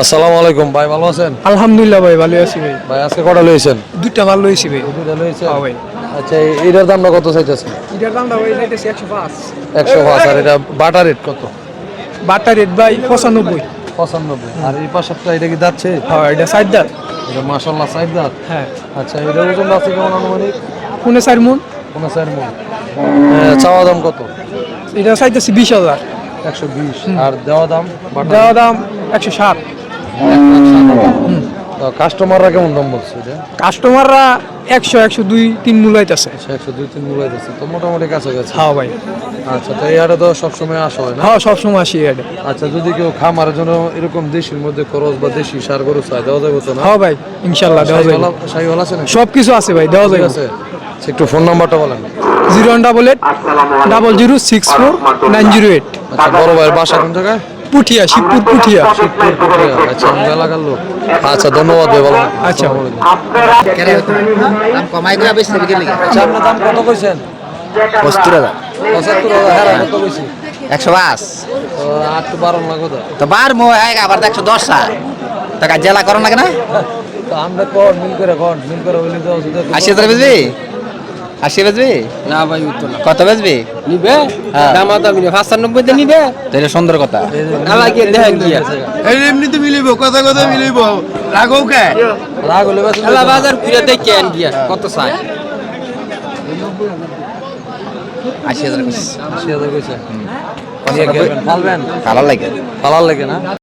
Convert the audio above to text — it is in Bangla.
আসসালামু আলাইকুম ভাই ভালো আছেন? আলহামদুলিল্লাহ ভাই ভালো আছি ভাই। ভাই আজকে কটা লইছেন? দুইটা মাল লইছি ভাই। দুইটা লইছেন? হ্যাঁ ভাই। আচ্ছা এইটার দামটা কত চাইতেছে এটার দামটা ভাই যাইতেছে একশো পাঁচ। একশো পাঁচ আর এটা বাটার রেট কত? বাট্টা রেট ভাই পঁচানব্বই। পঁচানব্বই। আর এই পাশেরটা এটা কি যাচ্ছে হ্যাঁ এটা সাইড দাঁত। এটা মাসাল্লাহ সাইড দাঁত। হ্যাঁ। আচ্ছা এটা ওজন আছে কেমন আনুমানিক? পুনে চার মন। কোনো চার মন। চাওয়া দাম কত? এটা চাইতেছি বিশ হাজার। একশো বিশ। আর দেওয়া দাম দেওয়া দাম একশো ষাট। কাস্টমাররা কেমন দাম বলছে এটা? কাস্টমাররা একশো একশো দুই তিন মূলাইতেছে একশো দুই তিন মূল্য দিচ্ছে তো মোটামুটি কাছাকাছি। হ্যাঁ ভাই। আচ্ছা তো এই তো সবসময় আসা হয় না? হ্যাঁ সবসময় আসি এটা আচ্ছা যদি কেউ খামারের জন্য এরকম দেশির মধ্যে খরচ বা দেশি সার গরু চায় দেওয়া যাবে তো না? হ্যাঁ ভাই ইনশাল্লাহ দেওয়া যাবে। শাহিওয়ালা- আছে নাকি? সব কিছু আছে ভাই দেওয়া যাবে। আছে। একটু ফোন নাম্বারটা বলেন। Zero one double eight double zero six four nine zero eight. আচ্ছা বড় ভাইয়ের বাসা কোন জায়গায়? পুঠিয়া শিবপুর পুঠিয়া। আচ্ছা এলাকার লোক। আচ্ছা ধন্যবাদ ভাই ভালো। আচ্ছা। দাম কমাই করে বেশি বিক্রি লাগে আচ্ছা আপনার দাম কত কইছেন? পঁচাত্তর হাজার। পঁচাত্তর হাজার হ্যাঁ কত কইছি একশো পাঁচ। তো আট তো বারো লাগো তো তো বার মো এক আবার তো একশো দশ ষাট টাকা জেলা করো না কেন? তো আমরা কর মিল করে কর মিল করে বলি তো ওষুধে আশি হাজার বেচবি? আশি বেচবি না ভাই উত্তর না। কত বেচবি নিবে? হ্যাঁ। দামা দামি পাঁচানব্বই তে নিবে? তাহলে সুন্দর কথা। আমাকে দেখেন কি এমনি তো মিলিব কথা কথা মিলিব। রাঘব কে? রাগ হলে খেলা বাজার ঘুরে দেখে আন গিয়া কত চাই আশি হাজার আশি হাজার কইছে। ভালো লাগে। ফালার লাগে না?